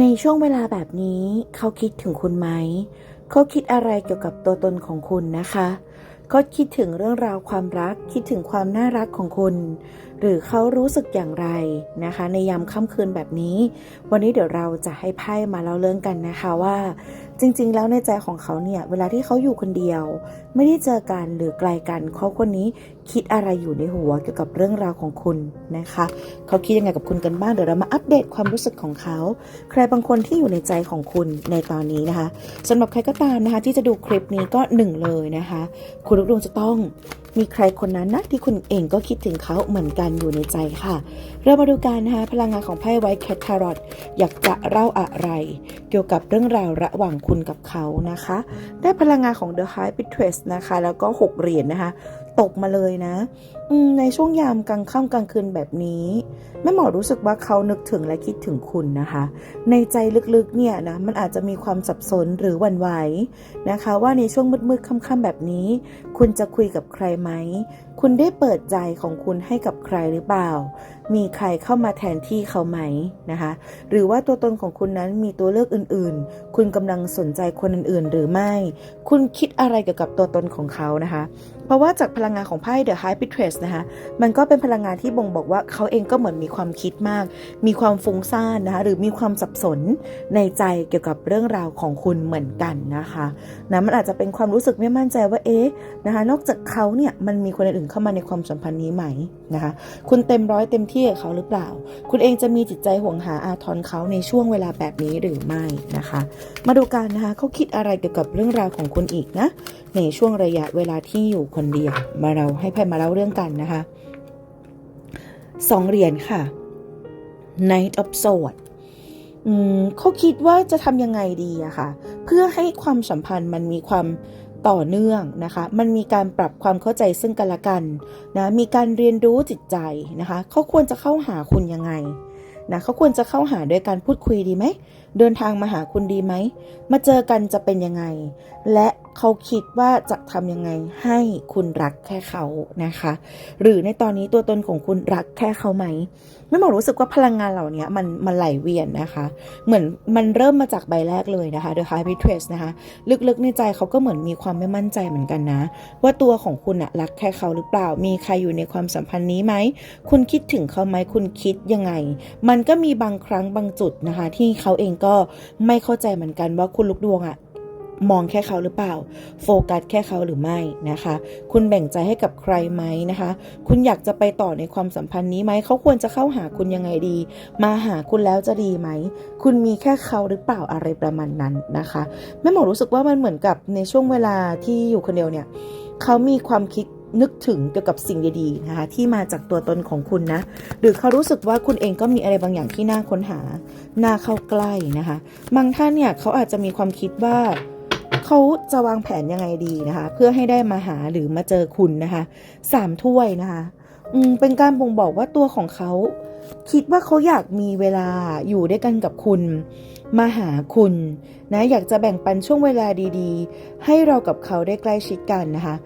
ในช่วงเวลาแบบนี้เขาคิดถึงคุณไหม เขาคิดอะไรเกี่ยวกับตัวตนของคุณนะคะเขาคิดถึงเรื่องราวความรัก คิดถึงความน่ารักของคุณ หรือเขารู้สึกอย่างไรนะคะ ในยามค่ำคืนแบบนี้ วันนี้เดี๋ยวเราจะให้ไพ่มาเล่าเรื่องกันนะคะว่า จริงๆ แล้วในใจของเขาเนี่ยเวลาที่เขาอยู่คนเดียว ไม่ได้เจอกันหรือไกลกันเขาคนนี้คิดอะไรอยู่ในหัวเกี่ยวกับเรื่องราวของคุณนะคะเขาคิดยังไงกับคุณกันบ้างเดี๋ยวเรามาอัปเดตความรู้สึกของเขา ใครบางคนที่อยู่ในใจของคุณในตอนนี้นะคะสำหรับใครก็ตามนะคะที่จะดูคลิปนี้ก็หนึ่งเลยนะคะ คุณลูกดวงจะต้อง มีใครคนนั้นนะที่คุณเองก็คิดถึงเขาเหมือนกันอยู่ในใจค่ะ เรามาดูกันนะคะพลังงานของไพ่ไวท์แคททารอตอยากจะเล่าอะไร เกี่ยวกับเรื่องราวระหว่างคุณกับเขานะคะ ได้พลังงานของ The High p i t r e s นะคะ แล้วก็ 6 เหรียญนะคะ ตกมาเลยนะในช่วงยามกลางค่ำกลางคืนแบบนี้แม่หมอรู้สึกว่าเขานึกถึงและคิดถึงคุณนะคะ ในใจลึกๆเนี่ยนะมันอาจจะมีความสับสนหรือหวั่นไหวนะคะ ว่าในช่วงมืดๆค่ำๆแบบนี้ คุณจะคุยกับใครไหม คุณได้เปิดใจของคุณให้กับใครหรือเปล่า มีใครเข้ามาแทนที่เขาไหมนะคะ หรือว่าตัวตนของคุณนั้นมีตัวเลือกอื่นๆ คุณกำลังสนใจคนอื่นๆ หรือไม่ คุณคิดอะไรเกี่ยวกับตัวตนของเขานะคะ เพราะว่าจากพลังงานของไพ่ The High p i t r e s s นะคะ มันก็เป็นพลังงานที่บ่งบอกว่าเขาเองก็เหมือนมีความคิดมาก มีความฟุ้งซ่านนะคะ หรือมีความสับสนในใจเกี่ยวกับเรื่องราวของคุณเหมือนกันนะคะนะมันอาจจะเป็นความรู้สึกไม่มั่นใจว่า เอ๊ะนะคะนอกจากเขาเนี่ยมันมีคนอื่นเข้ามาในความสัมพันธ์นี้ไหมนะคะ คุณเต็มร้อยเต็มที่กับเขาหรือเปล่า คุณเองจะมีจิตใจห่วงหาอาทรเขาในช่วงเวลาแบบนี้หรือไม่นะคะ มาดูกันนะคะเขาคิดอะไรเกี่ยวกับเรื่องราวของคุณอีกนะ ในช่วงระยะเวลาที่อยู่คนเดียวมาเราให้ไพ่มาเล่าเรื่องกันนะคะสองเหรียญค่ะ Knight of Swords เขาคิดว่าจะทำยังไงดีอะค่ะ เพื่อให้ความสัมพันธ์มันมีความ ต่อเนื่องนะคะ มันมีการปรับความเข้าใจซึ่งกันและกันนะมีการเรียนรู้จิตใจนะคะเขาควรจะเข้าหาคุณยังไงนะเขาควรจะเข้าหาโดยการพูดคุยดีไหม เดินทางมาหาคุณดีไหม มาเจอกันจะเป็นยังไง และเขาคิดว่าจะทำยังไงให้คุณรักแค่เขานะคะ หรือในตอนนี้ตัวตนของคุณรักแค่เขาไหมไม่หมอรู้สึกว่าพลังงานเหล่านี้มันมันไหลเวียนนะคะ เหมือนมันเริ่มมาจากใบแรกเลยนะคะ The High p r i e s s นะคะ ลึกๆในใจเขาก็เหมือนมีความไม่มั่นใจเหมือนกันนะ ว่าตัวของคุณอะรักแค่เขาหรือเปล่า มีใครอยู่ในความสัมพันธ์นี้ไหม คุณคิดถึงเขาไหมคุณคิดยังไง มันก็มีบางครั้งบางจุดนะคะ ที่เขาเองก็ไม่เข้าใจเหมือนกันว่าคุณลูกดวงอะมองแค่เขาหรือเปล่า โฟกัสแค่เขาหรือไม่นะคะ คุณแบ่งใจให้กับใครไหมนะคะ คุณอยากจะไปต่อในความสัมพันธ์นี้ไหม เขาควรจะเข้าหาคุณยังไงดี มาหาคุณแล้วจะดีไหม คุณมีแค่เขาหรือเปล่าอะไรประมาณนั้นนะคะแม่หมอรู้สึกว่ามันเหมือนกับในช่วงเวลาที่อยู่คนเดียวเนี่ย เขามีความคิด นึกถึงเกี่ยวกับสิ่งดีๆนะคะที่มาจากตัวตนของคุณนะ หรือเขารู้สึกว่าคุณเองก็มีอะไรบางอย่างที่น่าค้นหา น่าเข้าใกล้นะคะบางท่านเนี่ยเขาอาจจะมีความคิดว่าเขาจะวางแผนยังไงดีนะคะ เพื่อให้ได้มาหาหรือมาเจอคุณนะคะสามถ้วยนะคะอืมเป็นการบ่งบอกว่าตัวของเขาคิดว่าเขาอยากมีเวลาอยู่ด้วยกันกับคุณ มาหาคุณนะอยากจะแบ่งปันช่วงเวลาดีๆ ให้เรากับเขาได้ใกล้ชิดกันนะคะ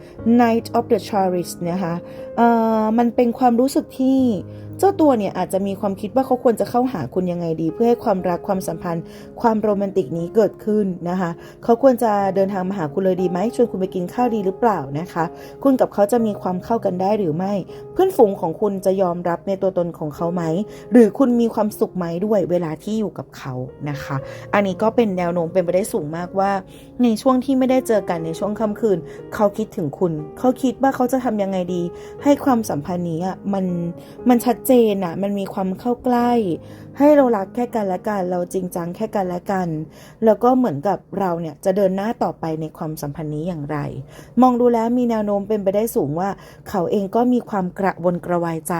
Night of the c h a r i s นะคะมันเป็นความรู้สึกที่เจ้าตัวเนี่ยอาจจะมีความคิดว่าเขาควรจะเข้าหาคุณยังไงดี เพื่อให้ความรักความสัมพันธ์ ความโรแมนติกนี้เกิดขึ้นนะคะเขาควรจะเดินทางมาหาคุณเลยดีไหมชวนคุณไปกินข้าวดีหรือเปล่านะคะ คุณกับเขาจะมีความเข้ากันได้หรือไม่ เพื่อนฝูงของคุณจะยอมรับในตัวตนของเขาไหมหรือคุณมีความสุขไหมด้วยเวลาที่อยู่กับเขานะคะอันนี้ก็เป็นแนวโน้มเป็นไปได้สูงมากว่า ในช่วงที่ไม่ได้เจอกันในช่วงค่ำคืน เขาคิดถึงคุณ เขาคิดว่าเขาจะทำยังไงดี ให้ความสัมพันธ์นี้อะมันมันชัดเจนอะมันมีความเข้าใกล้ ให้เรารักแค่กันและกัน เราจริงจังแค่กันและกัน แล้วก็เหมือนกับเราเนี่ยจะเดินหน้าต่อไปในความสัมพันธ์นี้อย่างไร มองดูแล้วมีแนวโน้มเป็นไปได้สูงว่า เขาเองก็มีความกระวนกระวายใจ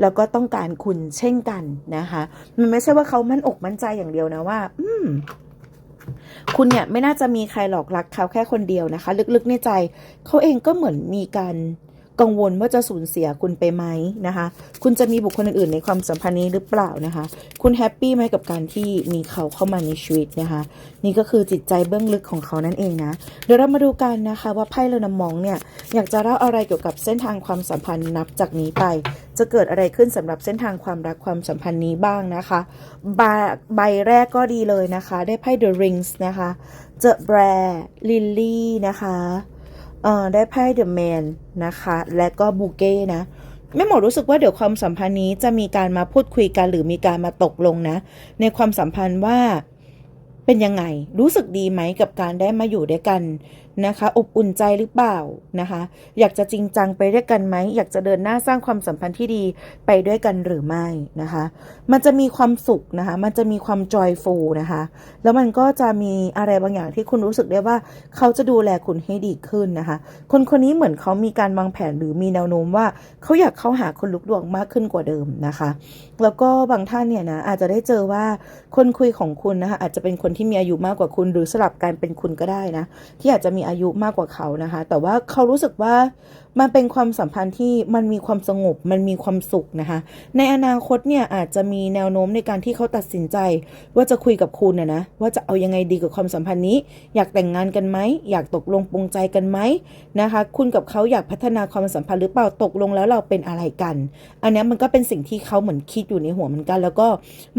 แล้วก็ต้องการคุณเช่นกันนะคะ มันไม่ใช่ว่าเขามั่นอกมั่นใจอย่างเดียวนะว่าอืมคุณเนี่ยไม่น่าจะมีใครหลอกรักเขาแค่คนเดียวนะคะ ลึกๆในใจ เขาเองก็เหมือนมีการ กังวลว่าจะสูญเสียคุณไปไหมนะคะ คุณจะมีบุคคลอื่นๆในความสัมพันธ์นี้หรือเปล่านะคะ คุณแฮปปี้ไหมกับการที่มีเขาเข้ามาในชีวิตนะคะ นี่ก็คือจิตใจเบื้องลึกของเขานั่นเองนะ เดี๋ยวเรามาดูกันนะคะว่าไพ่เลนมองเนี่ยอยากจะเล่าอะไรเกี่ยวกับเส้นทางความสัมพันธ์นับจากนี้ไป จะเกิดอะไรขึ้นสำหรับเส้นทางความรักความสัมพันธ์นี้บ้างนะคะใบใบแรกก็ดีเลยนะคะ ได้ไพ่ The Rings นะคะเจอแบร์ลิลลี่นะคะ เออได้ไพ่เดอะแมนนะคะ และก็บูเก้นะแม่หมอรู้สึกว่าเดี๋ยวความสัมพันธ์นี้จะมีการมาพูดคุยกันหรือมีการมาตกลงนะ ในความสัมพันธ์ว่าเป็นยังไงรู้สึกดีไหมกับการได้มาอยู่ด้วยกัน นะคะ อบอุ่นใจหรือเปล่านะคะ อยากจะจริงจังไปด้วยกันไหม อยากจะเดินหน้าสร้างความสัมพันธ์ที่ดีไปด้วยกันหรือไม่นะคะ มันจะมีความสุขนะคะ มันจะมีความ joyful นะคะ แล้วมันก็จะมีอะไรบางอย่างที่คุณรู้สึกได้ว่า เขาจะดูแลคุณให้ดีขึ้นนะคะ คนคนนี้เหมือนเขามีการวางแผนหรือมีแนวโน้มว่าเขาอยากเข้าหาคนลุกดวงมากขึ้นกว่าเดิมนะคะ แล้วก็บางท่านเนี่ยนะอาจจะได้เจอว่าคนคุยของคุณนะคะอาจจะเป็นคนที่มีอายุมากกว่าคุณหรือสลับกันเป็นคุณก็ได้นะที่อาจจะมีอายุมากกว่าเขานะคะ แต่ว่าเขารู้สึกว่ามันเป็นความสัมพันธ์ที่มันมีความสงบ มันมีความสุขนะคะ ในอนาคตเนี่ยอาจจะมีแนวโน้มในการที่เขาตัดสินใจ ว่าจะคุยกับคุณนะนะ ว่าจะเอายังไงดีกับความสัมพันธ์นี้ อยากแต่งงานกันไหม อยากตกลงปรงใจกันไหมนะคะ คุณกับเขาอยากพัฒนาความสัมพันธ์หรือเปล่า ตกลงแล้วเราเป็นอะไรกัน อันนี้มันก็เป็นสิ่งที่เขาเหมือนคิดอยู่ในหัวเหมือนกัน แล้วก็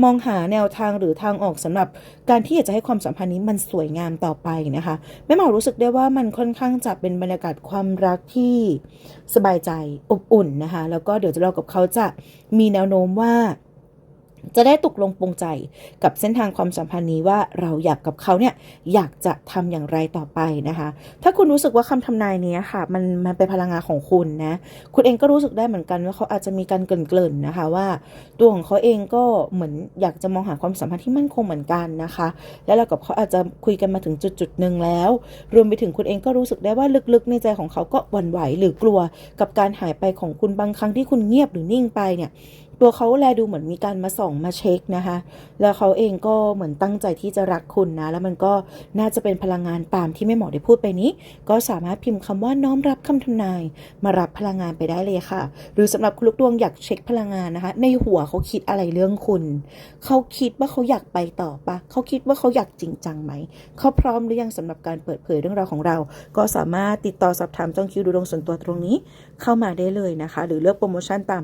มองหาแนวทางหรือทางออกสำหรับการที่อยากจะให้ความสัมพันธ์นี้มันสวยงามต่อไปนะคะแม่หมอรู้สึกได้ว่ามันค่อนข้างจะเป็นบรรยากาศความรักที่สบายใจอบอุ่นนะคะ แล้วก็เดี๋ยวเรากับเขาจะมีแนวโน้มว่า จะได้ตกลงปรงใจกับเส้นทางความสัมพันธ์นี้ว่าเราอยากกับเขาเนี่ยอยากจะทำอย่างไรต่อไปนะคะ ถ้าคุณรู้สึกว่าคำทำนายนี้ค่ะมันมันเป็นพลังงานของคุณนะคุณเองก็รู้สึกได้เหมือนกันว่าเขาอาจจะมีการเกริ่นๆนะคะว่า ตัวของเขาเองก็เหมือนอยากจะมองหาความสัมพันธ์ที่มั่นคงเหมือนกันนะคะ แล้วเรากับเขาอาจจะคุยกันมาถึงจุดจุดๆหนึ่งแล้ว รวมไปถึงคุณเองก็รู้สึกได้ว่าลึกๆ ในใจของเขาก็หวั่นไหวหรือกลัว กับการหายไปของคุณบางครั้งที่คุณเงียบหรือนิ่งไปเนี่ย ตัวเขาแลดูเหมือนมีการมาส่องมาเช็คนะคะ แล้วเขาเองก็เหมือนตั้งใจที่จะรักคุณนะ แล้วมันก็น่าจะเป็นพลังงานตามที่แม่หมอได้พูดไปนี้ ก็สามารถพิมพ์คำว่าน้อมรับคำทำนาย มารับพลังงานไปได้เลยค่ะ หรือสำหรับคุณลูกดวงอยากเช็คพลังงานนะคะ ในหัวเขาคิดอะไรเรื่องคุณ เขาคิดว่าเขาอยากไปต่อปะเขาคิดว่าเขาอยากจริงจังไหม เขาพร้อมหรือยังสำหรับการเปิดเผยเรื่องราวของเรา ก็สามารถติดต่อสอบถามจองคิวดูดวงส่วนตัวตรงนี้ เข้ามาได้เลยนะคะ หรือเลือกโปรโมชั่นตาม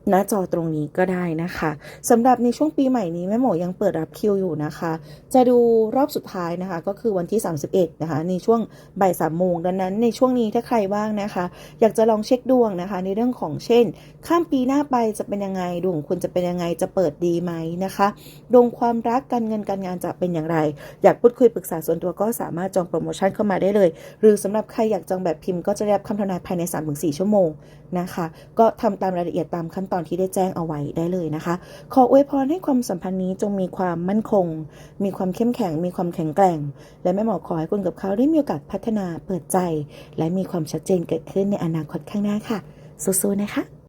หน้าจอตรงนี้ก็ได้นะคะสำหรับในช่วงปีใหม่นี้แม่หมอยังเปิดรับคิวอยู่นะคะ จะดูรอบสุดท้ายนะคะ ก็คือวันที่ 31 นะคะ ในช่วงบ่ายสามโมงดังนั้นในช่วงนี้ถ้าใครว่างนะคะ อยากจะลองเช็คดวงนะคะ ในเรื่องของเช่น ข้ามปีหน้าไปจะเป็นยังไงดวงคุณจะเป็นยังไงจะเปิดดีไหมนะคะดวงความรักการเงินการงานจะเป็นอย่างไร อยากพูดคุยปรึกษาส่วนตัวก็สามารถจองโปรโมชั่นเข้ามาได้เลย หรือสำหรับใครอยากจองแบบพิมพ์ก็จะได้รับคำทำนายภายใน 3-4 ชั่วโมงนะคะ ก็ทำตามรายละเอียดตามขั้นตอนที่ได้แจ้งเอาไว้ได้เลยนะคะ ขออวยพรให้ความสัมพันธ์นี้จงมีความมั่นคง มีความเข้มแข็ง มีความแข็งแกร่ง และแม่หมอขอให้คุณกับเขาได้มีโอกาสพัฒนาเปิดใจ และมีความชัดเจนเกิดขึ้นในอนาคตข้างหน้าค่ะสู้ๆนะคะ